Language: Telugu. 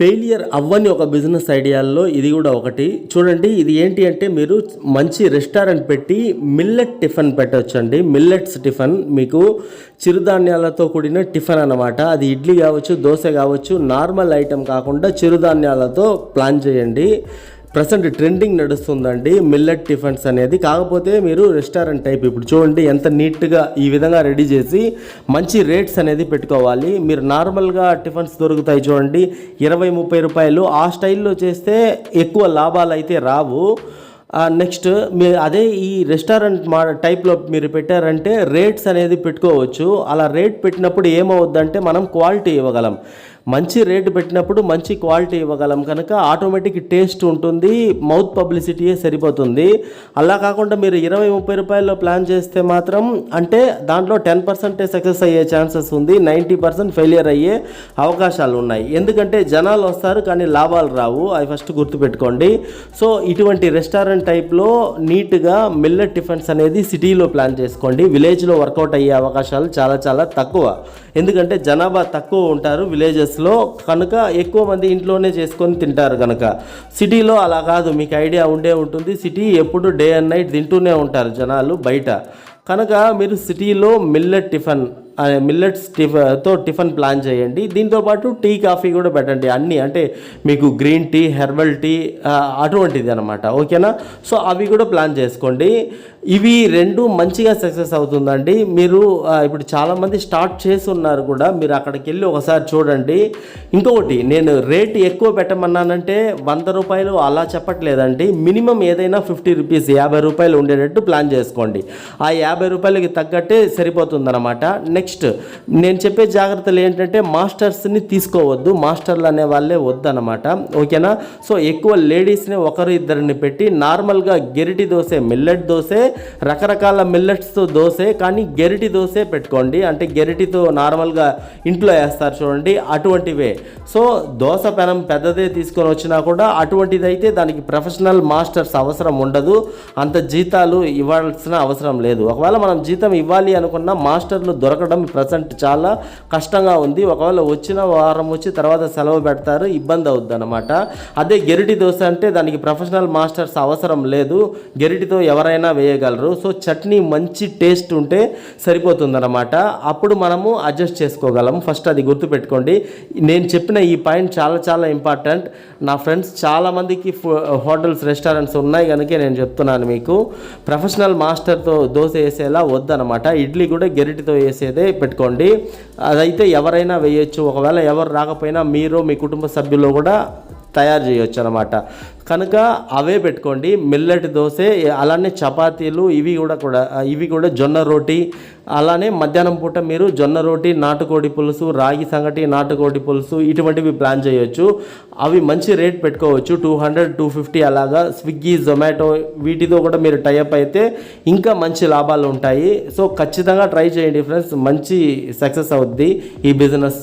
ఫెయిలియర్ అవ్వని ఒక బిజినెస్ ఐడియాల్లో ఇది కూడా ఒకటి. చూడండి ఇది ఏంటి అంటే మీరు మంచి రెస్టారెంట్ పెట్టి మిల్లెట్ టిఫిన్ పెట్టొచ్చండి. మిల్లెట్స్ టిఫిన్ మీకు చిరుధాన్యాలతో కూడిన టిఫిన్ అన్నమాట. అది ఇడ్లీ కావచ్చు దోశ కావచ్చు నార్మల్ ఐటెం కాకుండా చిరుధాన్యాలతో ప్లాన్ చేయండి. ప్రజెంట్ ట్రెండింగ్ నడుస్తుందండి మిల్లెట్ టిఫిన్స్ అనేది. కాకపోతే మీరు రెస్టారెంట్ టైప్ ఇప్పుడు చూడండి ఎంత నీట్గా ఈ విధంగా రెడీ చేసి మంచి రేట్స్ అనేది పెట్టుకోవాలి. మీరు నార్మల్గా టిఫిన్స్ దొరుకుతాయి చూడండి. ఇరవై ముప్పై రూపాయలు ఆ స్టైల్లో చేస్తే ఎక్కువ లాభాలు అయితే రావు. నెక్స్ట్ మీరు అదే ఈ రెస్టారెంట్ మా టైప్లో మీరు పెట్టారంటే రేట్స్ అనేది పెట్టుకోవచ్చు. అలా రేట్ పెట్టినప్పుడు ఏమవుద్దంటే మనం క్వాలిటీ ఇవ్వగలం. మంచి రేటు పెట్టినప్పుడు మంచి క్వాలిటీ ఇవ్వగలం కనుక ఆటోమేటిక్ టేస్ట్ ఉంటుంది మౌత్ పబ్లిసిటీయే సరిపోతుంది. అలా కాకుండా మీరు ఇరవై ముప్పై రూపాయల్లో ప్లాన్ చేస్తే మాత్రం అంటే దాంట్లో టెన్ పర్సెంటే సక్సెస్ అయ్యే ఛాన్సెస్ ఉంది నైంటీ పర్సెంట్ ఫెయిలియర్ అయ్యే అవకాశాలు ఉన్నాయి. ఎందుకంటే జనాలు వస్తారు కానీ లాభాలు రావు అవి ఫస్ట్ గుర్తుపెట్టుకోండి. సో ఇటువంటి రెస్టారెంట్ టైప్లో నీట్గా మిల్లెట్ టిఫిన్స్ అనేది సిటీలో ప్లాన్ చేసుకోండి. విలేజ్లో వర్కౌట్ అయ్యే అవకాశాలు చాలా చాలా తక్కువ. ఎందుకంటే జనాభా తక్కువ ఉంటారు విలేజెస్ విలేజెస్లో కనుక ఎక్కువ మంది ఇంట్లోనే చేసుకొని తింటారు కనుక సిటీలో అలా కాదు మీకు ఐడియా ఉండే ఉంటుంది. సిటీ ఎప్పుడు డే అండ్ నైట్ తింటూనే ఉంటారు జనాలు బయట. కనుక మీరు సిటీలో మిల్లెట్ టిఫిన్ మిల్లెట్స్ టిఫ తో టిఫిన్ ప్లాన్ చేయండి. దీంతోపాటు టీ కాఫీ కూడా పెట్టండి. అన్నీ అంటే మీకు గ్రీన్ టీ హెర్బల్ టీ అటువంటిది అనమాట ఓకేనా? సో అవి కూడా ప్లాన్ చేసుకోండి. ఇవి రెండు మంచిగా సక్సెస్ అవుతుందండి. మీరు ఇప్పుడు చాలామంది స్టార్ట్ చేసి ఉన్నారు కూడా. మీరు అక్కడికి వెళ్ళి ఒకసారి చూడండి. ఇంకొకటి నేను రేట్ ఎక్కువ పెట్టమన్నానంటే వంద రూపాయలు అలా చెప్పట్లేదండి. మినిమం ఏదైనా ఫిఫ్టీ రూపీస్ యాభై రూపాయలు ఉండేటట్టు ప్లాన్ చేసుకోండి. ఆ యాభై రూపాయలకి తగ్గట్టే సరిపోతుందన్నమాట. నెక్స్ట్ నేను చెప్పే జాగ్రత్తలు ఏంటంటే మాస్టర్స్ని తీసుకోవద్దు. మాస్టర్లు అనే వాళ్ళే వద్దనమాట ఓకేనా? సో ఎక్కువ లేడీస్ని ఒకరు ఇద్దరిని పెట్టి నార్మల్గా గెరిటి దోశ మిల్లెట్ దోశ రకరకాల మిల్లెట్స్తో దోశ కానీ గెరిటి దోశే పెట్టుకోండి. అంటే గెరిటితో నార్మల్గా ఇంట్లో వేస్తారు చూడండి అటువంటివే. సో దోశ పెనం పెద్దదే తీసుకొని వచ్చినా కూడా అటువంటిది అయితే దానికి ప్రొఫెషనల్ మాస్టర్స్ అవసరం ఉండదు. అంత జీతాలు ఇవ్వాల్సిన అవసరం లేదు. ఒకవేళ మనం జీతం ఇవ్వాలి అనుకున్న మాస్టర్లు దొరకడం ప్రజెంట్ చాలా కష్టంగా ఉంది. ఒకవేళ వచ్చిన వారం వచ్చి తర్వాత సెలవు పెడతారు ఇబ్బంది అవుద్ది అనమాట అదే గెరిటి దోశ అంటే దానికి ప్రొఫెషనల్ మాస్టర్స్ అవసరం లేదు. గెరిటితో ఎవరైనా వేయగలరు. సో చట్నీ మంచి టేస్ట్ ఉంటే సరిపోతుందన్నమాట. అప్పుడు మనము అడ్జస్ట్ చేసుకోగలం. ఫస్ట్ అది గుర్తుపెట్టుకోండి. నేను చెప్పిన ఈ పాయింట్ చాలా చాలా ఇంపార్టెంట్. నా ఫ్రెండ్స్ చాలామందికి హోటల్స్ రెస్టారెంట్స్ ఉన్నాయి కనుక నేను చెప్తున్నాను మీకు. ప్రొఫెషనల్ మాస్టర్తో దోశ వేసేలా వద్దనమాట ఇడ్లీ కూడా గెరిటితో వేసేదే పెట్టుకోండి. అదైతే ఎవరైనా వేయొచ్చు. ఒకవేళ ఎవరు రాకపోయినా మీరు మీ కుటుంబ సభ్యులు కూడా తయారు చేయొచ్చు అనమాట కనుక అవే పెట్టుకోండి. మిల్లెట్ దోశ అలానే చపాతీలు ఇవి కూడా కూడా ఇవి కూడా జొన్న రోటి అలానే మధ్యాహ్నం పూట మీరు జొన్న రోటి నాటుకోడి పులుసు రాగి సంగటి నాటుకోడి పులుసు ఇటువంటివి ప్లాన్ చేయొచ్చు. అవి మంచి రేట్ పెట్టుకోవచ్చు. టూ హండ్రెడ్ టూ ఫిఫ్టీ అలాగా. స్విగ్గీ జొమాటో వీటితో కూడా మీరు టైఅప్ అయితే ఇంకా మంచి లాభాలు ఉంటాయి. సో ఖచ్చితంగా ట్రై చేయండి ఫ్రెండ్స్. మంచి సక్సెస్ అవుద్ది ఈ బిజినెస్.